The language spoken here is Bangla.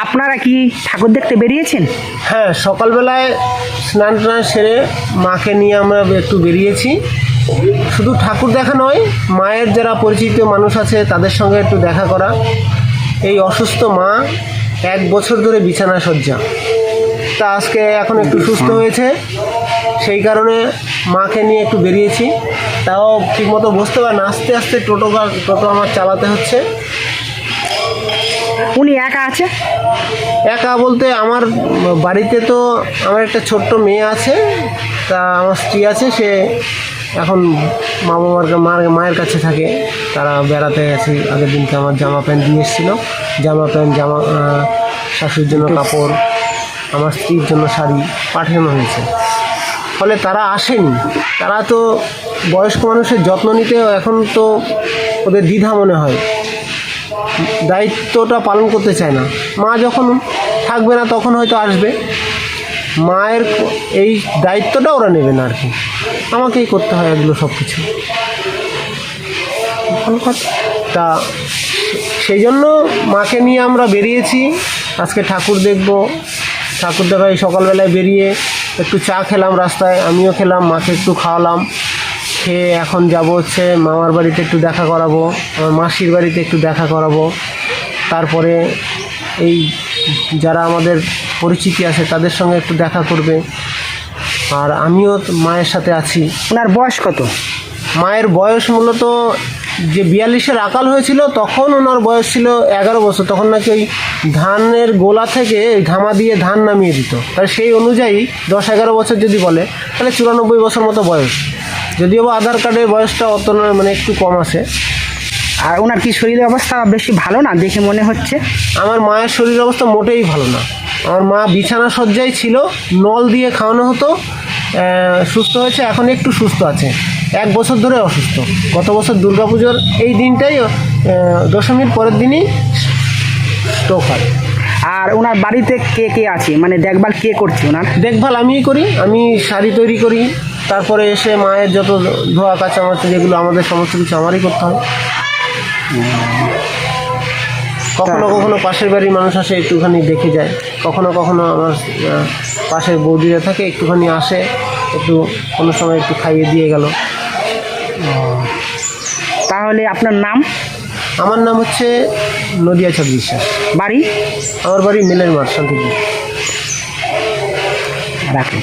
আপনারা কি ঠাকুর দেখতে বেরিয়েছেন? হ্যাঁ সকালবেলায় স্নান টান সেরে মাকে নিয়ে আমরা একটু বেরিয়েছি। শুধু ঠাকুর দেখা নয় মায়ের যারা পরিচিত মানুষ আছে তাদের সঙ্গে একটু দেখা করা। এই অসুস্থ মা এক বছর ধরে বিছানা সজ্জা তা আজকে এখন একটু সুস্থ হয়েছে। সেই কারণে মাকে নিয়ে একটু বেরিয়েছি। তাও ঠিকমতো বসতে পারে না। আস্তে আস্তে টোটো বা- টোটো আমার চালাতে হচ্ছে। উনি একা আছে? একা বলতে আমার বাড়িতে তো আমার একটা ছোট্ট মেয়ে আছে, তা আমার স্ত্রী আছে, সে এখন মা বাবার মায়ের কাছে থাকে। তারা বেড়াতে গেছে, আগের দিনকে আমার জামা প্যান্ট দিয়ে এসেছিল। জামা প্যান্ট, জামা শাশুর জন্য কাপড়, আমার স্ত্রীর জন্য শাড়ি পাঠানো হয়েছে। ফলে তারা আসেনি। তারা তো বয়স্ক মানুষের যত্ন নিতে এখন তো ওদের দ্বিধা মনে হয়। দায়িত্বটা পালন করতে চায় না। মা যখন থাকবে না, তখন হয়তো আসবে। মায়ের এই দায়িত্বটা ওরা নেবে না আর কি। আমাকেই করতে হয় এগুলো সব কিছু তা সেই জন্য মাকে নিয়ে আমরা বেরিয়েছি। আজকে ঠাকুর দেখব। ঠাকুর দেখা এই সকালবেলায় বেরিয়ে একটু চা খেলাম রাস্তায়। আমিও খেলাম, মাকে একটু খাওয়ালাম। খেয়ে এখন যাব হচ্ছে মামার বাড়িতে একটু দেখা করাবো আমার মাসির বাড়িতে একটু দেখা করাবো। তারপরে এই যারা আমাদের পরিচিতি আছে তাদের সঙ্গে একটু দেখা করবে। আর আমিও মায়ের সাথে আছি। ওনার বয়স কত? মায়ের বয়স মূলত যে বিয়াল্লিশের আকাল হয়েছিল তখন ওনার বয়স ছিল এগারো বছর। তখন নাকি ওই ধানের গোলা থেকে ধামা দিয়ে ধান নামিয়ে দিত। তাহলে সেই অনুযায়ী দশ এগারো বছর যদি বলে তাহলে চুরানব্বই বছর মতো বয়স। যদিও বা আধার কার্ডের বয়সটা অত নয় মানে একটু কম আছে। আর ওনার কি শরীরের অবস্থা বেশি ভালো না? দেখে মনে হচ্ছে। আমার মায়ের শরীর অবস্থা মোটেই ভালো না। আমার মা বিছানা সজ্জায় ছিল নল দিয়ে খাওয়ানো হতো সুস্থ হয়েছে এখন একটু সুস্থ আছে। এক বছর ধরে অসুস্থ। গত বছর দুর্গাপুজোর এই দিনটাই দশমীর পরের দিনই স্ট্রোক হয়। আর ওনার বাড়িতে কে কে আছে? মানে দেখভাল কে করছে ওনার? দেখভাল আমিই করি আমি শাড়ি তৈরি করি তারপরে এসে মায়ের যত ধোয়া কাচামাচি যেগুলো আমাদের সমস্ত কিছু আমারই করতে হয় কখনো কখনো পাশের বাড়ির মানুষ আসে একটুখানি দেখে যায়। কখনো কখনো আমার পাশের বৌদিরা থাকে একটুখানি আসে একটু কোনো সময় একটু খাইয়ে দিয়ে গেল। তাহলে আপনার নাম? আমার নাম হচ্ছে নদিয়া চাঁদ বিশ্বাস। বাড়ি? আমার বাড়ি মিলের মাঠ শান্তিপুর। রাখুন।